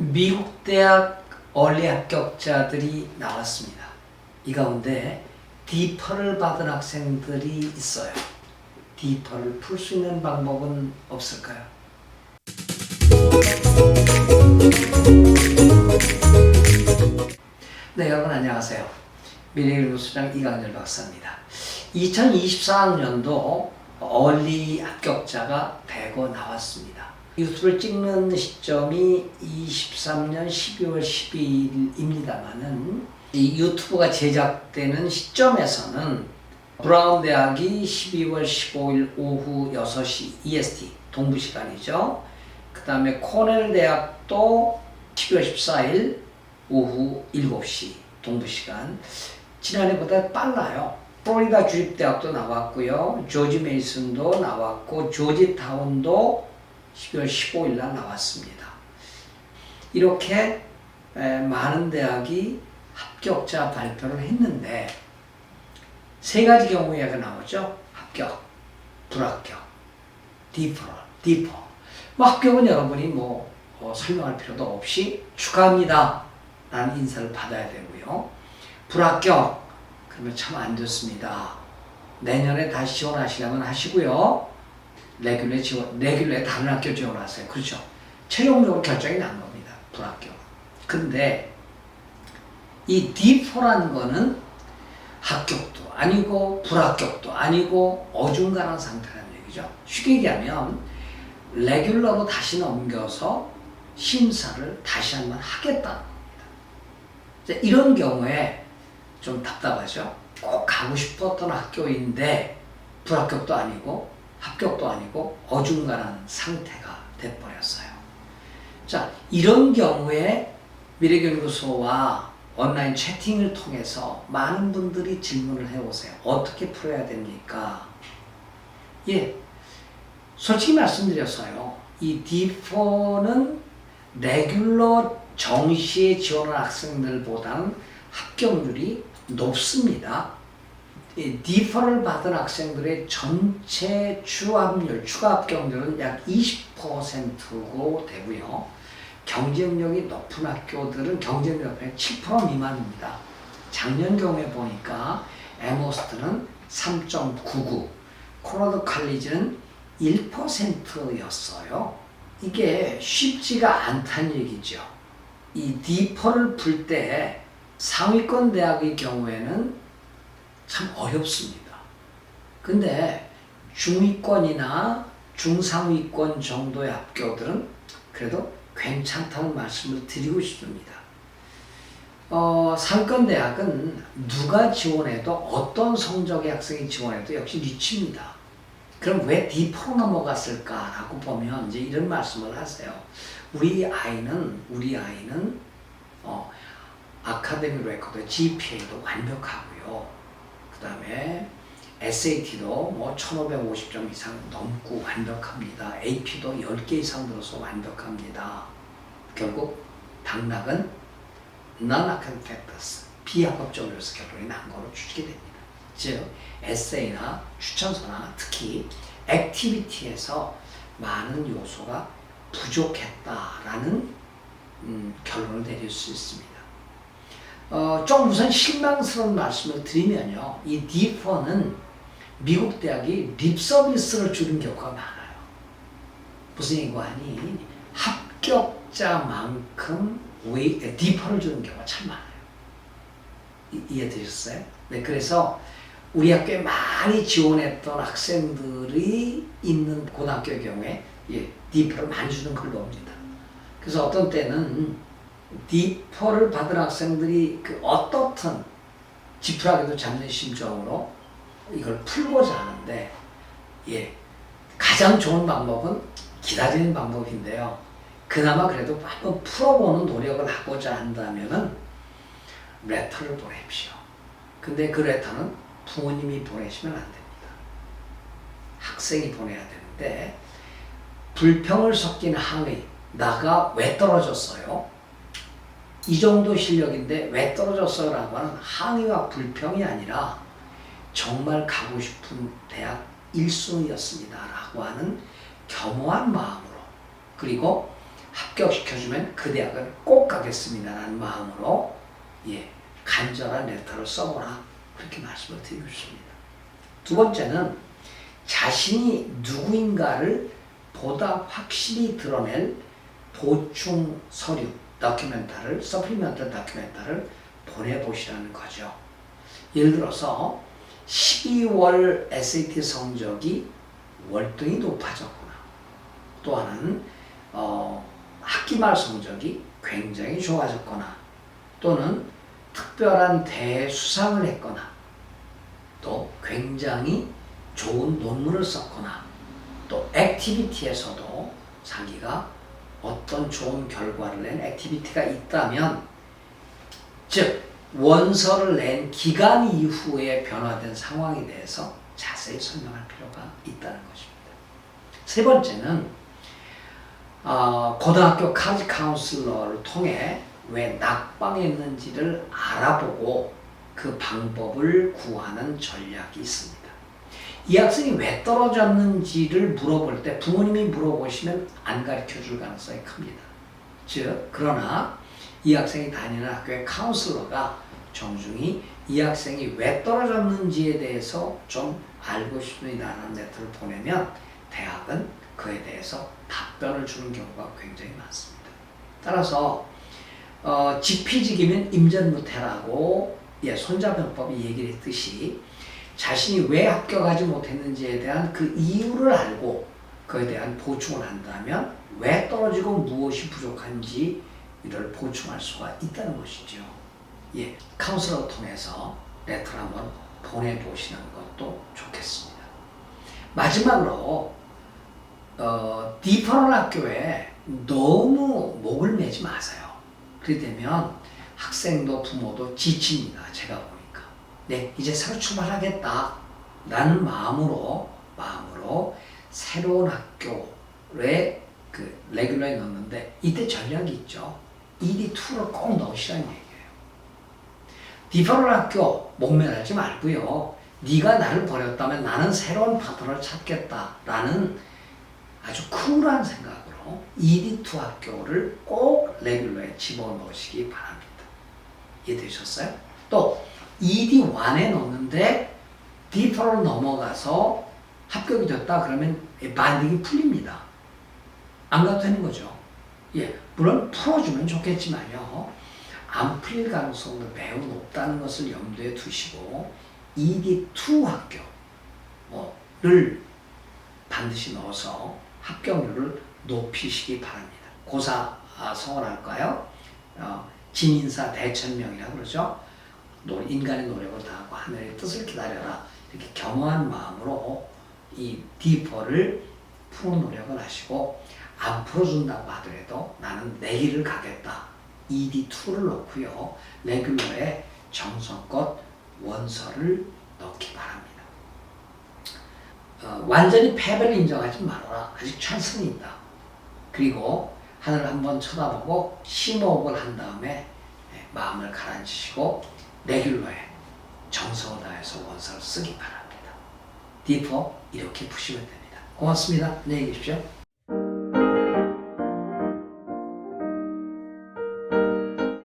미국 대학 원리 합격자들이 나왔습니다. 이 가운데 디퍼를 받은 학생들이 있어요. 디퍼를 풀 수 있는 방법은 없을까요? 네, 여러분 안녕하세요. 미래연구소장 이강렬 박사입니다. 2024학년도 얼리 합격자가 100여 나왔습니다. 유튜브를 찍는 시점이 23년 12월 12일입니다만은 이 유튜브가 제작되는 시점에서는 브라운 대학이 12월 15일 오후 6시 EST 동부 시간이죠. 그 다음에 코넬 대학도 12월 14일 오후 7시 동부 시간. 지난해보다 빨라요. 플로리다 주립대학도 나왔고요. 조지 메이슨도 나왔고 조지 타운도 12월 15일 날 나왔습니다. 이렇게 에, 많은 대학이 합격자 발표를 했는데 세 가지 경우가 나오죠. 합격, 불합격, 디퍼럴, 디퍼. 뭐 합격은 여러분이 뭐 어, 설명할 필요도 없이 축하합니다. 라는 인사를 받아야 되고요. 불합격, 그러면 참 안 좋습니다. 내년에 다시 지원하시려면 하시고요. 레귤레 지원, 레귤레 다른 학교 지원하세요. 그렇죠. 최종적으로 결정이 난 겁니다. 불합격. 근데 이 D4라는 거는 합격도 아니고 불합격도 아니고 어중간한 상태라는 얘기죠. 쉽게 얘기하면 레귤러로 다시 넘겨서 심사를 다시 한 번 하겠다는 겁니다. 이런 경우에 좀 답답하죠. 꼭 가고 싶었던 학교인데 불합격도 아니고 합격도 아니고 어중간한 상태가 돼버렸어요. 자, 이런 경우에 미래연구소와 온라인 채팅을 통해서 많은 분들이 질문을 해오세요. 어떻게 풀어야 됩니까? 예, 솔직히 말씀드렸어요. 이 D4는 레귤러 정시에 지원한 학생들보다는 합격률이 높습니다. 디퍼를 받은 학생들의 전체 추합률, 추가 합격률은 약 20%고 되고요. 경쟁력이 높은 학교들은 경쟁력이 7% 미만입니다. 작년 경우에 보니까 에머스트는 3.99, 코로나도 칼리지는 1%였어요. 이게 쉽지가 않다는 얘기죠. 이 디퍼를 풀 때 상위권 대학의 경우에는 참 어렵습니다. 근데 중위권이나 중상위권 정도의 학교들은 그래도 괜찮다는 말씀을 드리고 싶습니다. 어, 상권 대학은 누가 지원해도 어떤 성적의 학생이 지원해도 역시 리치입니다. 그럼 왜 디퍼로 넘어갔을까라고 보면 이제 이런 말씀을 하세요. 우리 아이는 우리 아이는 어, 아카데미 레코드 GPA도 완벽하고요. 그 다음에 SAT도 뭐 1550점 이상 넘고 완벽합니다. AP도 10개 이상 들어서 완벽합니다. 결국 당락은 non-academic 비합법적으로서 결론이 난 거로 추측이 됩니다. 즉, 에세이나 추천서나 특히 액티비티에서 많은 요소가 부족했다라는 음, 결론을 내릴 수 있습니다. 어, 좀 우선 실망스러운 말씀을 드리면요. 이 D4는 미국 대학이 립 서비스를 주는 경우가 많아요. 무슨 얘기가 아니 합격자만큼 웨이, D4를 주는 경우가 참 많아요. 이, 이해되셨어요? 네, 그래서 우리 학교에 많이 지원했던 학생들이 있는 고등학교의 경우에 예, D4를 많이 주는 걸 봅니다. 그래서 어떤 때는 D4를 받은 학생들이 그 어떻든 지푸라기도 잡는 심정으로 이걸 풀고자 하는데 예, 가장 좋은 방법은 기다리는 방법인데요. 그나마 그래도 한번 풀어보는 노력을 하고자 한다면은 레터를 보내십시오. 근데 그 레터는 부모님이 보내시면 안 됩니다. 학생이 보내야 되는데 불평을 섞인 항의 나가 왜 떨어졌어요? 이 정도 실력인데 왜 떨어졌어요? 라고 하는 항의와 불평이 아니라 정말 가고 싶은 대학 1순위였습니다. 라고 하는 겸허한 마음으로 그리고 합격시켜주면 그 대학은 꼭 가겠습니다 라는 마음으로 예, 간절한 레터를 써보라 그렇게 말씀을 드리고 싶습니다. 두 번째는 자신이 누구인가를 보다 확실히 드러낼 보충 서류, 다큐멘터를, 서플리멘털 다큐멘터를 보내보시라는 거죠. 예를 들어서 12월 SAT 성적이 월등히 높아졌구나. 또 하나는 어, 학기 말 성적이 굉장히 좋아졌거나 또는 특별한 대수상을 했거나 또 굉장히 좋은 논문을 썼거나 또 액티비티에서도 자기가 어떤 좋은 결과를 낸 액티비티가 있다면 즉 원서를 낸 기간 이후에 변화된 상황에 대해서 자세히 설명할 필요가 있다는 것입니다. 세 번째는 어, 고등학교 카지 카운슬러를 통해 왜 낙방했는지를 알아보고 그 방법을 구하는 전략이 있습니다. 이 학생이 왜 떨어졌는지를 물어볼 때 부모님이 물어보시면 안 가르쳐 줄 가능성이 큽니다. 즉, 그러나 이 학생이 다니는 학교의 카운슬러가 정중히 이 학생이 왜 떨어졌는지에 대해서 좀 알고 싶습니다라는 레터를 보내면 대학은 그에 대해서 답변을 주는 경우가 굉장히 많습니다. 따라서 어, 지피지기면 임전무태라고 예, 손자병법이 얘기를 했듯이 자신이 왜 합격하지 못했는지에 대한 그 이유를 알고 그에 대한 보충을 한다면 왜 떨어지고 무엇이 부족한지 이를 보충할 수가 있다는 것이죠. 예, 카운슬러 통해서 레터를 한번 보내보시는 것도 좋겠습니다. 마지막으로 어, 디퍼럴 학교에 너무 목을 매지 마세요. 그렇게 되면 학생도 부모도 지칩니다. 제가 보니까. 네, 이제 새로 출발하겠다. 라는 마음으로, 마음으로 새로운 학교에 그 레귤러에 넣는데 이때 전략이 있죠. ED2를 꼭 넣으시라는 얘기예요. 디퍼럴 학교 목매하지 말고요. 네가 나를 버렸다면 나는 새로운 파트너를 찾겠다라는 아주 쿨한 생각으로 ED2 학교를 꼭 레귤러에 집어넣으시기 바랍니다. 이해되셨어요? 또 ED1에 넣는데 디퍼로 넘어가서 합격이 됐다 그러면 반딩이 풀립니다. 안 가도 되는 거죠. 예, 물론 풀어주면 좋겠지만요. 안 풀릴 가능성도 매우 높다는 것을 염두에 두시고 ED2 학교를 반드시 넣어서 합격률을 높이시기 바랍니다. 고사 아, 성원할까요? 어, 진인사 대천명이라고 그러죠. 노- 인간의 노력을 다하고 하늘의 뜻을 기다려라. 이렇게 겸허한 마음으로 이 디퍼를 푸는 노력을 하시고 안 풀어준다고 하더라도 나는 내 길을 가겠다. ED2를 넣고요. 레귤러에 정성껏 원서를 넣기 바랍니다. 어, 완전히 패배를 인정하지 말아라. 아직 찬스는 있다. 그리고 하늘을 한번 쳐다보고 심호흡을 한 다음에 예, 마음을 가라앉히시고 레귤러에 정성을 다해서 원서를 쓰기 바랍니다. 디퍼 이렇게 푸시면 됩니다. 고맙습니다. 안녕히 계십시오.